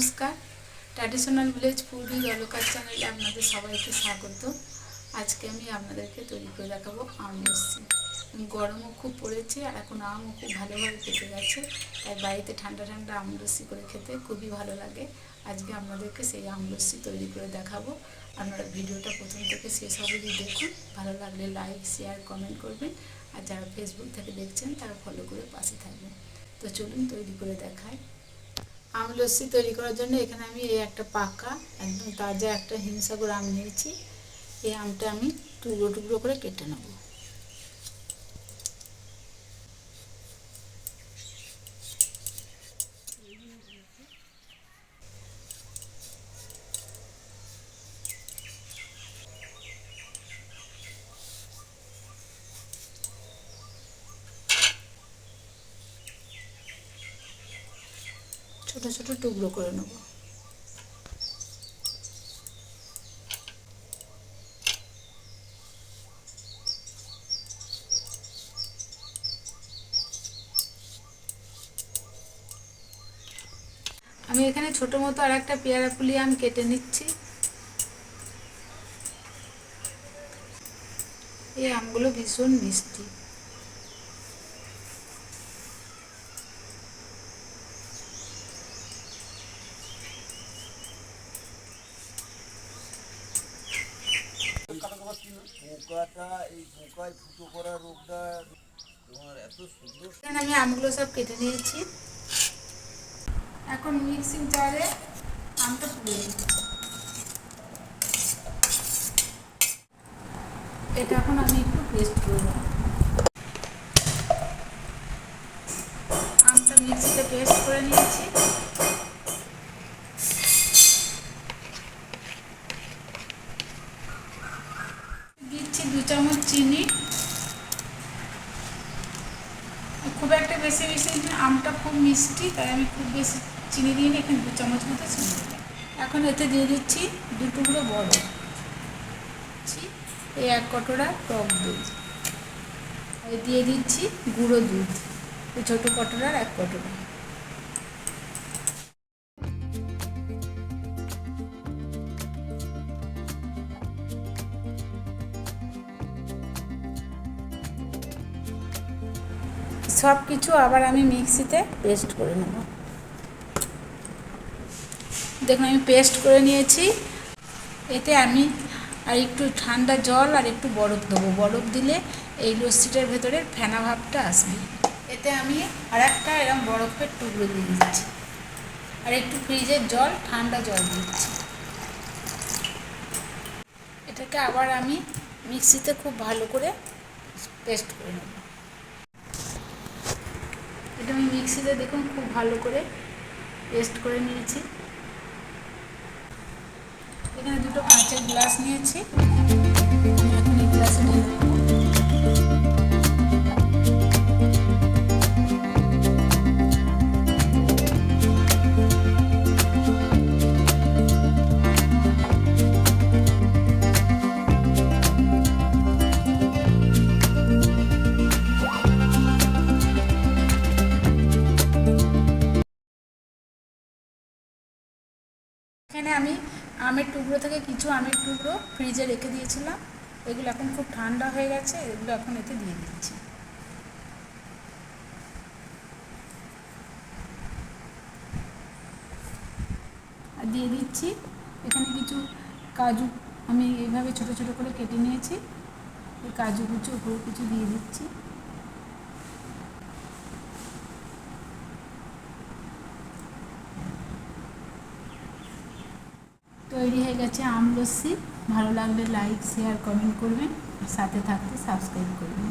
নমস্কার। Traditional village with Walker চ্যানেলে আপনাদের সবাইকে স্বাগত। আজকে আমি আপনাদেরকে তৈরি করে দেখাবো আম লস্যি গরমও খুব পড়েছে আর এখন আমও খুব ভালোভাবে পেকে গেছে, তাই বাড়িতে ঠান্ডা ঠান্ডা আম লস্যি করে খেতে খুবই ভালো লাগে। আজকে আপনাদেরকে সেই আম লস্যি তৈরি করে দেখাবো। আপনারা ভিডিওটা প্রথম থেকে শেষ অবধি দেখুন। ভালো লাগলে লাইক শেয়ার কমেন্ট করবেন। আর যারা ফেসবুক থেকে দেখছেন, তারা ফলো করে পাশে থাকবেন। তো চলুন তৈরি করে দেখায় আম লস্যি তৈরি করার জন্য এখানে আমি এই একটা পাকা, একদম তাজা একটা হিমসাগর আম নিয়েছি। এই আমটা আমি টুকরো টুকরো করে কেটে নেব। ছোট ছোট টুকরো করে নেব। আমি এখানে ছোট মতো আর একটা পেয়ারা ফুলি আম কেটে নিচ্ছি। এই আমগুলো ভীষণ মিষ্টি। পোকাটা এই পোকায় ফুটো করা রোগটা, তোমার এত সুন্দর আমি আমগুলো সব কেটে নিয়েছি। এখন মিক্সিং জারে আমটা দিচ্ছি এটা এখন আমি একটু পেস্ট করে নেব। আমটা মিক্সিতে পেস্ট করে নিয়েছি। দিচ্ছি দু চামচ চিনি। খুব একটা বেশি বেশি আমটা খুব মিষ্টি, তাই আমি খুব বেশি চিনি দিই এখানে দু চামচ মতো চিনি এখন এতে দিয়ে দিচ্ছি দু টুকরো বড় এই এক কটোরা টক দুধ দিয়ে দিচ্ছি গুঁড়ো দুধ ছোটো কটোরার এক কটোরা। সব কিছু আবার আমি মিক্সিতে পেস্ট করে নেব। দেখুন, আমি পেস্ট করে নিয়েছি। এতে আমি আর একটু ঠান্ডা জল আর একটু বরফ দেবো। বরফ দিলে এই লস্যিটার ভেতরে ফেনা ভাবটা আসবে। এতে আমি আর একটা এরকম বরফের টুকরো দিয়ে দিচ্ছি। আর একটু ফ্রিজের জল, ঠান্ডা জল দিচ্ছি। এটাকে আবার আমি মিক্সিতে খুব ভালো করে পেস্ট করে নেব। এটা আমি মিক্সিতে দেখুন খুব ভালো করে পেস্ট করে নিয়েছি। এখানে দুটো কাঁচের গ্লাস নিয়েছি। এখন এই গ্লাসে ঢেলে এখানে আমি আমের টুকরো থেকে কিছু আমের টুকরো ফ্রিজে রেখে দিয়েছিলাম। এগুলো এখন খুব ঠান্ডা হয়ে গেছে, এগুলো এখন এতে দিয়ে দিচ্ছি। আর দিয়ে দিচ্ছি, এখানে কিছু কাজু, আমি এইভাবে ছোট ছোট করে কেটে নিয়েছি। এই কাজু কুচু উপরে কিছু দিয়ে দিচ্ছি। তৈরি হয়ে গেছে আমলস্যি ভালো লাগলে লাইক শেয়ার কমেন্ট করবেন। সাথে থাকতে সাবস্ক্রাইব করবেন।